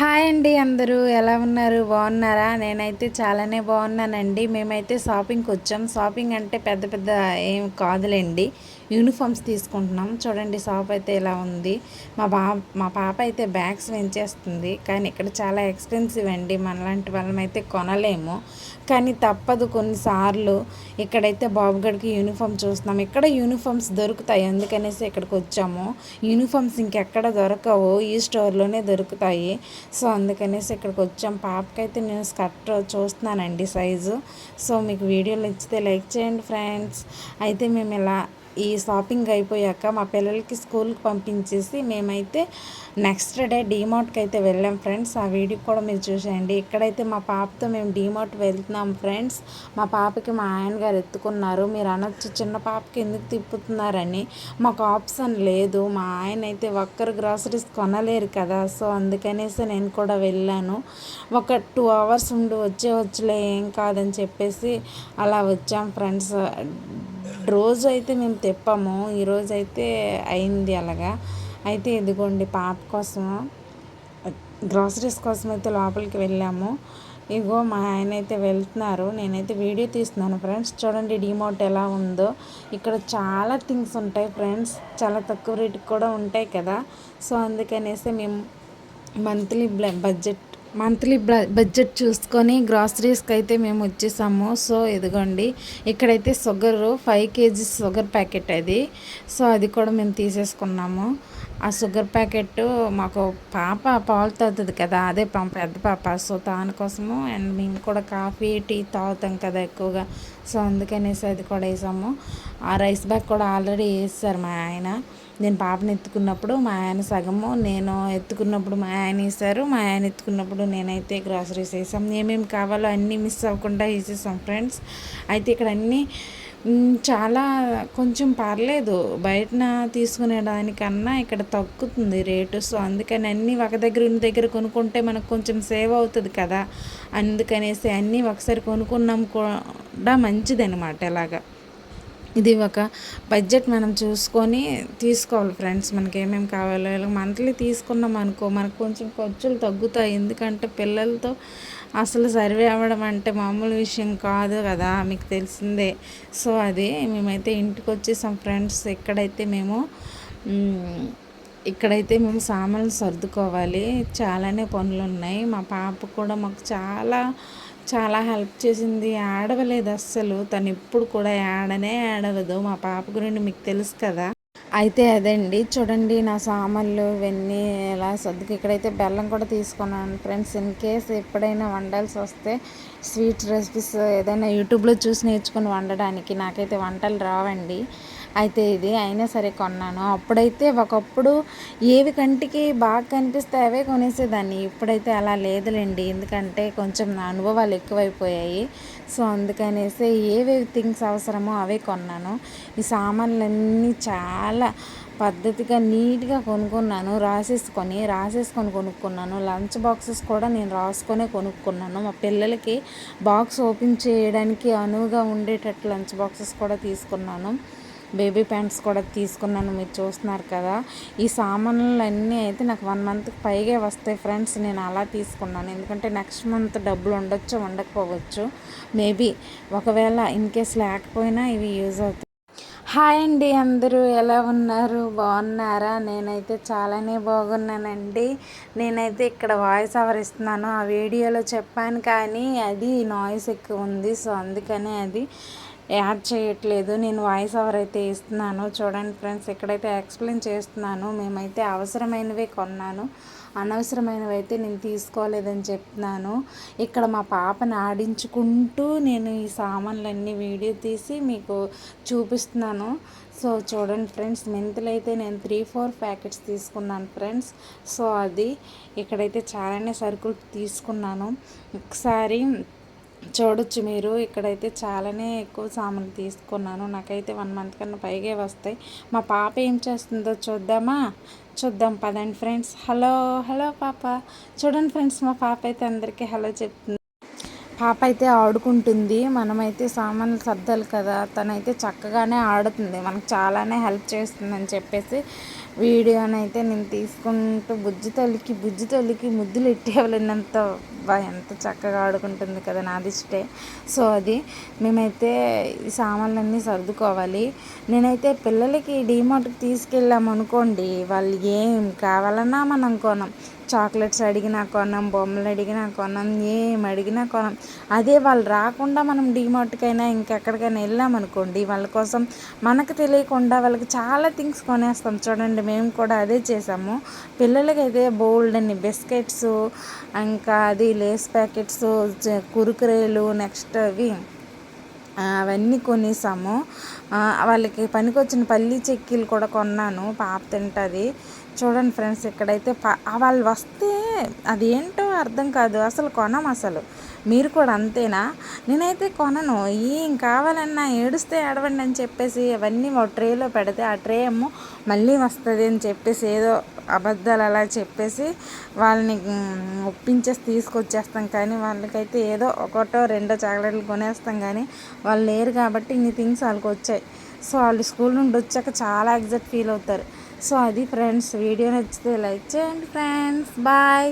Hi అండి అందరూ ఎలా ఉన్నారు? బాగున్నారా? నేనైతే చాలానే బాగున్నానండి. మేమైతే షాపింగ్కి వచ్చాం. షాపింగ్ అంటే పెద్ద పెద్ద ఏం కాదులేండి. యూనిఫామ్స్ తీసుకుంటున్నాం. చూడండి షాప్ అయితే ఇలా ఉంది. మా బా మా పాప అయితే బ్యాగ్స్ వెంచేస్తుంది. కానీ ఇక్కడ చాలా ఎక్స్పెన్సివ్ అండి. మనలాంటి వాళ్ళమైతే కొనలేము. కానీ తప్పదు కొన్నిసార్లు. ఇక్కడైతే బాబుగడికి యూనిఫామ్ చూస్తున్నాం. ఇక్కడ యూనిఫామ్స్ దొరుకుతాయి? అందుకనేసి ఇక్కడికి వచ్చాము. యూనిఫామ్స్ ఇంకెక్కడ దొరకవు. ఈ స్టోర్లోనే దొరుకుతాయి. సో అందుకనేసి ఇక్కడికి వచ్చాం. పాపకైతే నేను స్కర్ట్ చూస్తున్నానండి సైజు. సో మీకు వీడియోలు ఇచ్చితే లైక్ చేయండి ఫ్రెండ్స్. అయితే మేము ఇలా ఈ షాపింగ్ అయిపోయాక మా పిల్లలకి స్కూల్కి పంపించేసి మేమైతే నెక్స్ట్ డే డీమార్ట్కి అయితే వెళ్ళాం ఫ్రెండ్స్. ఆ వీడియో కూడా మీరు చూసేయండి. ఇక్కడైతే మా పాపతో మేము డీమార్ట్ వెళ్తున్నాం ఫ్రెండ్స్. మా పాపకి మా ఆయన గారు ఎత్తుకున్నారు. మీరు అనొచ్చు చిన్న పాపకి ఎందుకు తిప్పుతున్నారని. మాకు ఆప్షన్ లేదు. మా ఆయన అయితే ఒక్కరు గ్రాసరీస్ కొనలేరు కదా. సో అందుకనేసి నేను కూడా వెళ్ళాను. ఒక టూ అవర్స్ ఉండి వచ్చే వచ్చలే ఏం కాదని చెప్పేసి అలా వచ్చాం ఫ్రెండ్స్. రోజు అయితే మేము తెప్పాము. ఈరోజు అయితే అయింది అలాగా. అయితే ఇదిగోండి పాప కోసం గ్రాసరీస్ కోసం అయితే లోపలికి వెళ్ళాము. ఇగో మా ఆయన అయితే వెళ్తున్నారు. నేనైతే వీడియో తీస్తున్నాను ఫ్రెండ్స్. చూడండి డిమోట్ ఎలా ఉందో. ఇక్కడ చాలా థింగ్స్ ఉంటాయి ఫ్రెండ్స్. చాలా తక్కువ రేటుకి కూడా ఉంటాయి కదా. సో అందుకనేసి మేము మంత్లీ బడ్జెట్ మంత్లీ బడ్జెట్ చూసుకొని గ్రాసరీస్కి అయితే మేము వచ్చేసాము. సో ఇదిగోండి. ఇక్కడైతే sugar five KGs sugar packet అది. సో అది కూడా మేము తీసేసుకున్నాము. ఆ షుగర్ ప్యాకెట్ మాకు పాప పాలు తాగుతుంది కదా అదే పెద్ద పాప. సో దానికోసము అండ్ మేము కూడా కాఫీ టీ తాగుతాం కదా ఎక్కువగా. సో అందుకనేసి అది కూడా వేసాము. ఆ రైస్ బ్యాగ్ కూడా ఆల్రెడీ వేసారు మా ఆయన. నేను పాపను ఎత్తుకున్నప్పుడు మా ఆయన సగము నేను ఎత్తుకున్నప్పుడు మా ఆయన వేసారు మా ఆయన ఎత్తుకున్నప్పుడు నేనైతే గ్రాసరీస్ వేసాం ఏమేమి కావాలో అన్నీ మిస్ అవ్వకుండా వేసేసాం ఫ్రెండ్స్ అయితే ఇక్కడ అన్నీ చాలా కొంచెం పర్లేదు. బయటన తీసుకునే దానికన్నా ఇక్కడ తగ్గుతుంది రేటు. సో అందుకని అన్నీ ఒక దగ్గర ఉన్న దగ్గర కొనుక్కుంటే మనకు కొంచెం సేవ్ అవుతుంది కదా. అందుకనేసి అన్నీ ఒకసారి కొనుక్కున్నాం కూడా మంచిది అనమాట ఇలాగా ఇది ఒక బడ్జెట్ మనం చూసుకొని తీసుకోవాలి ఫ్రెండ్స్. మనకి ఏమేమి కావాలో ఇలా మంత్లీ తీసుకున్నాం అనుకో మనకు కొంచెం ఖర్చులు తగ్గుతాయి. ఎందుకంటే పిల్లలతో అసలు సర్వే అవ్వడం అంటే మామూలు విషయం కాదు కదా మీకు తెలిసిందే. సో అది మేమైతే ఇంటికి వచ్చేసాం ఫ్రెండ్స్. ఎక్కడైతే మేము ఇక్కడైతే మేము సామాన్లు సర్దుకోవాలి. చాలానే పనులు ఉన్నాయి. మా పాప కూడా మాకు చాలా చాలా హెల్ప్ చేసింది. ఆడవలేదు అస్సలు. తను ఎప్పుడు కూడా ఆడనే ఆడవదు మా పాప గురించి మీకు తెలుసు కదా. అయితే అదండి. చూడండి నా సామాన్లు ఇవన్నీ ఎలా సర్దుకు. ఇక్కడైతే బెల్లం కూడా తీసుకున్నాను ఫ్రెండ్స్. ఇన్ కేస్ ఎప్పుడైనా వండాల్సి వస్తే స్వీట్స్ రెసిపీస్ ఏదైనా యూట్యూబ్లో చూసి నేర్చుకుని వండడానికి నాకైతే వంటలు రావండి. అయితే ఇది అయినా సరే కొన్నాను. అప్పుడైతే ఒకప్పుడు ఏవి కంటికి బాగా కనిపిస్తే అవే కొనేసేదాన్ని. ఇప్పుడైతే అలా లేదులేండి. ఎందుకంటే కొంచెం నా అనుభవాలు ఎక్కువైపోయాయి. సో అందుకనేసి ఏవేవి థింగ్స్ అవసరమో అవే కొన్నాను. ఈ సామాన్లన్నీ చాలా పద్ధతిగా నీట్గా కొనుక్కున్నాను. రాసేసుకొని రాసేసుకొని కొనుక్కున్నాను. లంచ్ బాక్సెస్ కూడా నేను రాసుకొనే కొనుక్కున్నాను. మా పిల్లలకి బాక్స్ ఓపెన్ చేయడానికి అనువుగా ఉండేటట్టు లంచ్ బాక్సెస్ కూడా తీసుకున్నాను. బేబీ ప్యాంట్స్ కూడా తీసుకున్నాను. మీరు చూస్తున్నారు కదా ఈ సామాన్లు అన్నీ అయితే నాకు వన్ మంత్కి పైగా వస్తాయి ఫ్రెండ్స్. నేను అలా తీసుకున్నాను. ఎందుకంటే నెక్స్ట్ మంత్ డబ్బులు ఉండొచ్చు ఉండకపోవచ్చు. మేబీ ఒకవేళ ఇన్ కేస్ లేకపోయినా ఇవి యూజ్ అవుతాయి. హాయ్ అండి అందరూ ఎలా ఉన్నారు? బాగున్నారా? నేనైతే చాలానే బాగున్నానండి. నేనైతే ఇక్కడ వాయిస్ ఓవర్ ఇస్తున్నాను. ఆ వీడియోలో చెప్పాను కానీ అది నాయిస్ ఎక్కువ ఉంది సో అందుకనే అది యాడ్ చేయట్లేదు. నేను వాయిస్ ఓవర్ అయితే ఇస్తున్నాను. చూడండి ఫ్రెండ్స్ ఇక్కడైతే ఎక్స్ప్లెయిన్ చేస్తున్నాను. మేమైతే అవసరమైనవే కొన్నాను. అనవసరమైనవి అయితే నేను తీసుకోలేదని చెప్తున్నాను. ఇక్కడ మా పాపని ఆడించుకుంటూ నేను ఈ సామాన్లన్నీ వీడియో తీసి మీకు చూపిస్తున్నాను. సో చూడండి ఫ్రెండ్స్ మెంతులు అయితే నేను త్రీ ఫోర్ ప్యాకెట్స్ తీసుకున్నాను ఫ్రెండ్స్. సో అది ఇక్కడైతే చాలానే సరుకులు తీసుకున్నాను. ఒకసారి చూడొచ్చు మీరు. ఇక్కడైతే చాలానే ఎక్కువ సామాన్లు తీసుకున్నాను. నాకైతే వన్ మంత్ కన్నా పైగే వస్తాయి. మా పాప ఏం చేస్తుందో చూద్దామా? చూద్దాం పదండి ఫ్రెండ్స్. హలో హలో పాప. చూడండి ఫ్రెండ్స్ మా పాప అయితే అందరికీ హలో చెప్తుంది. పాప అయితే ఆడుకుంటుంది. మనమైతే సామాన్లు సర్దాలి కదా. తనైతే చక్కగానే ఆడుతుంది. మనకు చాలానే హెల్ప్ చేస్తుందని చెప్పేసి వీడియోనైతే నేను తీసుకుంటూ బుజ్జి తొలికి బుజ్జి తొలికి ముద్దులు ఎట్టేవలనంత ఎంత చక్కగా ఆడుకుంటుంది కదా నాదిష్టే సో అది మేమైతే ఈ సామాన్లన్నీ సర్దుకోవాలి. నేనైతే పిల్లలకి డీమార్ట్కి తీసుకెళ్ళాము అనుకోండి వాళ్ళు ఏం కావాలన్నా మనం కొనం. చాక్లెట్స్ అడిగినా కొనం బొమ్మలు అడిగినా కొనం ఏం అడిగినా కొనం. అదే వాళ్ళు రాకుండా మనం డీమార్ట్కైనా ఇంకెక్కడికైనా వెళ్ళామనుకోండి వాళ్ళ కోసం మనకు తెలియకుండా వాళ్ళకి చాలా థింగ్స్ కొనేస్తాం. చూడండి మేము కూడా అదే చేసాము. పిల్లలకి అయితే బోల్డ్ అని బిస్కెట్స్ ఇంకా అది లేస్ ప్యాకెట్స్ కురుకురేలు నెక్స్ట్ అవి అవన్నీ కొనేసాము. వాళ్ళకి పనికొచ్చిన పల్లి చెక్కీలు కూడా కొన్నాను. పాప తింటుంది. చూడండి ఫ్రెండ్స్ ఇక్కడైతే వాళ్ళు వస్తే అది ఏంటో అర్థం కాదు. అసలు కొనం అసలు. మీరు కూడా అంతేనా? నేనైతే కొనను. ఏం కావాలన్నా ఏడుస్తే ఏడవండి అని చెప్పేసి అవన్నీ ఒక ట్రేలో పెడితే ఆ ట్రే ఏమో మళ్ళీ వస్తుంది అని చెప్పేసి ఏదో అబద్ధాలు అలా చెప్పేసి వాళ్ళని ఒప్పించేసి తీసుకొచ్చేస్తాం. కానీ వాళ్ళకైతే ఏదో ఒకటో రెండో చాక్లెట్లు కొనేస్తాం కానీ వాళ్ళు లేరు కాబట్టి ఇన్ని థింగ్స్ వాళ్ళకి వచ్చాయి సో వాళ్ళు స్కూల్ నుండి వచ్చాక చాలా ఎగ్జైట్ ఫీల్ అవుతారు. సో అది ఫ్రెండ్స్ వీడియో నచ్చితే లైక్ చేయండి ఫ్రెండ్స్ బాయ్